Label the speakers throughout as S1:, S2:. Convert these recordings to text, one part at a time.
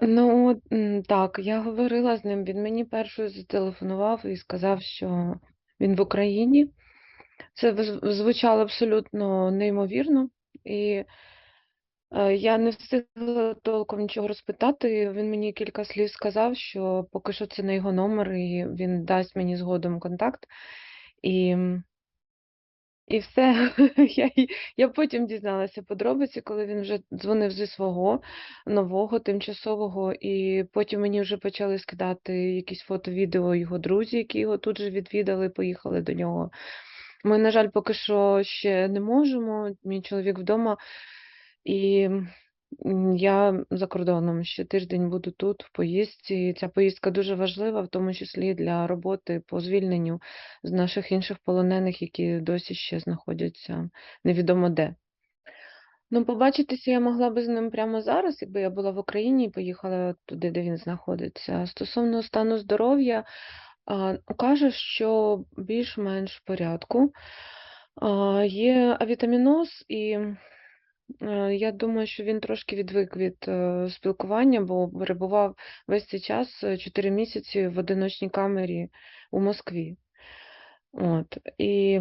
S1: Ну, так, я говорила з ним. Він мені першою зателефонував і сказав, що він в Україні. Це звучало абсолютно неймовірно, і е, я не встигла толком нічого розпитати. Він мені кілька слів сказав, що поки що це не його номер, і він дасть мені згодом контакт. І І все. Я, я потім дізналася подробиці, коли він вже дзвонив зі свого нового тимчасового, і потім мені вже почали скидати якісь фото-відео його друзі, які його тут же відвідали, поїхали до нього. Ми, на жаль, поки що ще не можемо. Мій чоловік вдома, і я за кордоном ще тиждень буду тут, в поїздці. Ця поїздка дуже важлива, в тому числі для роботи по звільненню з наших інших полонених, які досі ще знаходяться невідомо де. Ну, побачитися я могла би з ним прямо зараз, якби я була в Україні і поїхала туди, де він знаходиться. Стосовно стану здоров'я, каже, що більш-менш в порядку. Є авітаміноз, і я думаю, що він трошки відвик від е, спілкування, бо перебував весь цей час 4 місяці в одиночній камері у Москві. От. І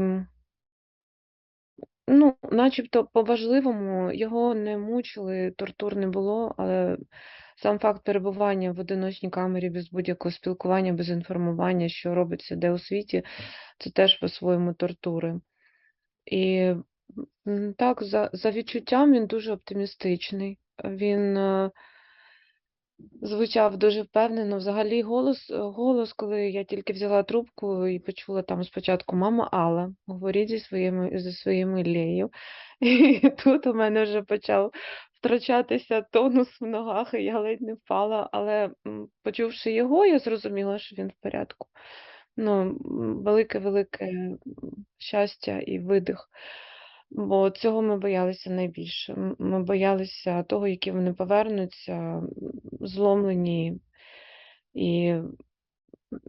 S1: Ну, начебто, по-важливому його не мучили, тортур не було, але сам факт перебування в одиночній камері без будь-якого спілкування, без інформування, що робиться де у світі, це теж по-своєму тортури. І так, за, за відчуттям він дуже оптимістичний. Він е, Звучав дуже впевнено. Взагалі голос, голос, коли я тільки взяла трубку і почула там спочатку мама Алла, говоріть зі своїми зі своїми Іллею. І тут у мене вже почав втрачатися тонус в ногах, і я ледь не впала. Але почувши його, я зрозуміла, що він в порядку. Ну, велике-велике щастя і видих. Бо цього ми боялися найбільше. Ми боялися того, які вони повернуться, зломлені і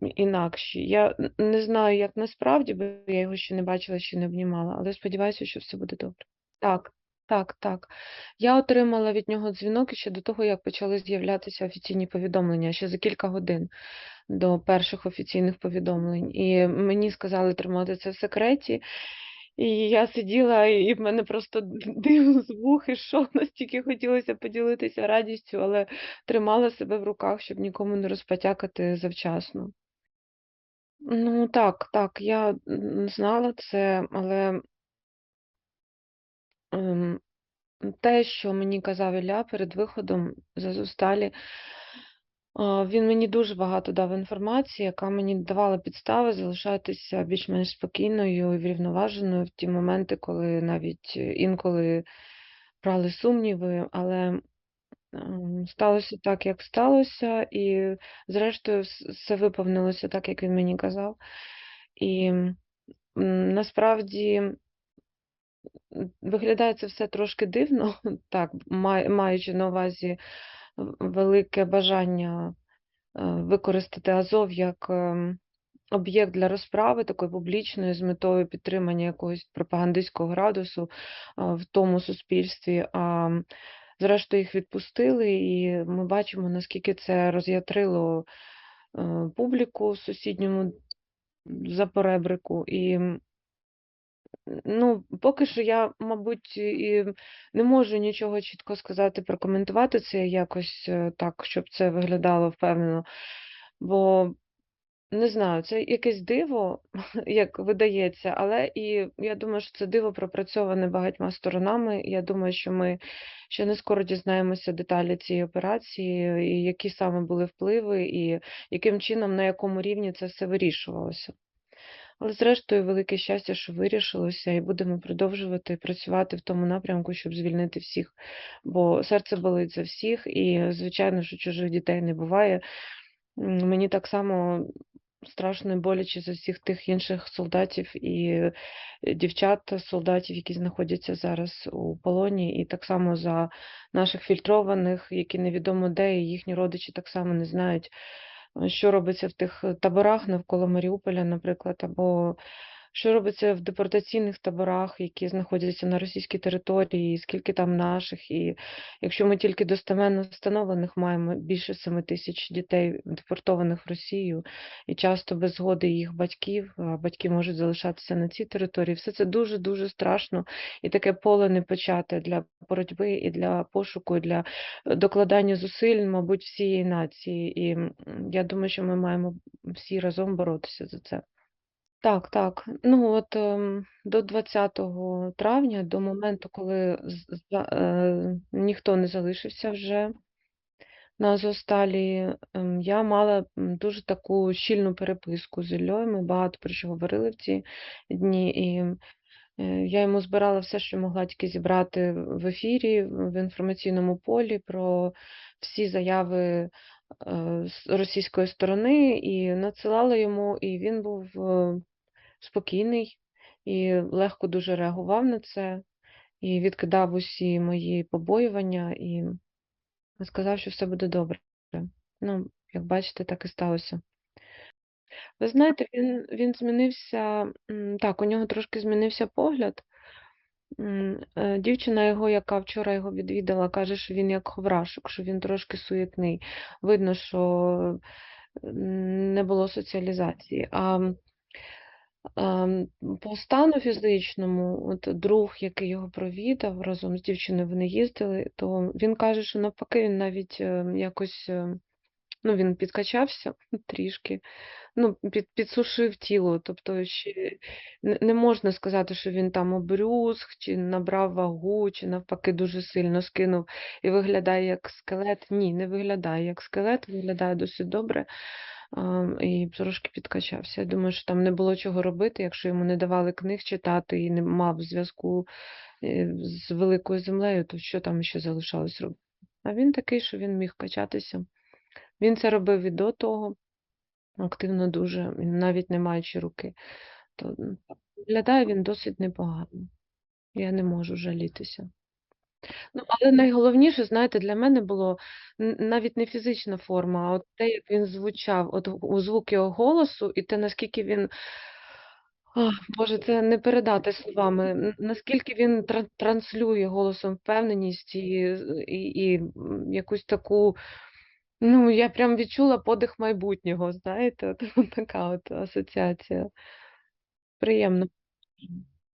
S1: інакші. Я не знаю, як насправді, бо я його ще не бачила, ще не обнімала, але сподіваюся, що все буде добре. Так, так, так. Я отримала від нього дзвінок ще до того, як почали з'являтися офіційні повідомлення, ще за кілька годин до перших офіційних повідомлень. І мені сказали тримати це в секреті. І я сиділа, і в мене просто дим з вух ішов, настільки хотілося поділитися радістю, але тримала себе в руках, щоб нікому не розпотякати завчасно. Ну так, так, я знала це, але ем, те, що мені казав Ілля перед виходом з Азовсталі, а, він мені дуже багато дав інформації, яка мені давала підстави залишатися більш-менш спокійною і врівноваженою в ті моменти, коли навіть інколи брали сумніви, але ем, сталося так, як сталося, і зрештою все виповнилося так, як він мені казав. І насправді виглядає це все трошки дивно, так, маючи на увазі велике бажання е, використати Азов як ем, об'єкт для розправи, такої публічної, з метою підтримання якогось пропагандистського градусу е, в тому суспільстві. А зрештою їх відпустили, і ми бачимо, наскільки це роз'ятрило е, публіку в сусідньому за поребрику. І Ну, поки що я, мабуть, і не можу нічого чітко сказати, прокоментувати це якось е, так, щоб це виглядало впевнено. Бо не знаю, це якесь диво, як видається, але і я думаю, що це диво пропрацьоване багатьма сторонами. Я думаю, що ми ще не скоро дізнаємося деталі цієї операції, і які саме були впливи, і яким чином, на якому рівні це все вирішувалося. Але зрештою, велике щастя, що вирішилося, і будемо продовжувати працювати в тому напрямку, щоб звільнити всіх. Бо серце болить за всіх, і, звичайно, що чужих дітей не буває. Мені так само страшно і боляче за всіх тих інших солдатів і е, дівчат, солдатів, які знаходяться зараз у полоні, і так само за наших фільтрованих, які невідомо де, і їхні родичі так само не знають, що робиться в тих таборах навколо Маріуполя, наприклад, або що робиться в депортаційних таборах, які знаходяться на російській території, скільки там наших. І якщо ми тільки достеменно встановлених маємо більше 7 тисяч дітей депортованих в Росію, і часто без згоди їх батьків, батьки можуть залишатися на цій території. Все це дуже-дуже страшно і таке поле не почате для боротьби і для пошуку, і для докладання зусиль, мабуть, всієї нації. І я думаю, що ми маємо всі разом боротися за це. Так, так. Ну от ем, до 20 травня, до моменту, коли з- за- е, ніхто не залишився вже на Азовсталі, ем, я мала дуже таку щільну переписку з Іллею. Ми багато про що говорили в ці дні, і е, я йому збирала все, що могла тільки зібрати в ефірі, в інформаційному полі про всі заяви е, з російської сторони, і надсилала йому, і він був. е, спокійний і легко дуже реагував на це, і відкидав усі мої побоювання і сказав, що все буде добре. Ну, як бачите, так і сталося. Ви знаєте, він, він змінився, так, у нього трошки змінився погляд. Е, Дівчина його, яка вчора його відвідала, каже, що він як ховрашок, що він трошки суєтний. Видно, що не було соціалізації. А По стану фізичному, от друг, який його провідав, разом з дівчиною вони їздили, то він каже, що навпаки він навіть е, якось е, ну, він підкачався трішки, ну, під, підсушив тіло. Тобто ще не, можна сказати, що він там обрюзг, чи набрав вагу, чи навпаки дуже сильно скинув і виглядає як скелет. Ні, не виглядає як скелет, виглядає досить добре і трошки підкачався. Я думаю, що там не було чого робити, якщо йому не давали книг читати і не мав зв'язку е, з великою землею, то що там ще залишалось робити? А він такий, що він міг качатися. Він це робив і до того, активно дуже, навіть не маючи руки. То виглядає він досить непогано. Я не можу жалітися. Ну, але найголовніше, знаєте, для мене було навіть не фізична форма, а от те, як він звучав, от у звук його голосу, і те, наскільки він, Ах, Боже, це не передати словами, наскільки він транслює голосом впевненість і, і, і якусь таку, ну, я прям відчула подих майбутнього, знаєте, от, така от асоціація. Приємно.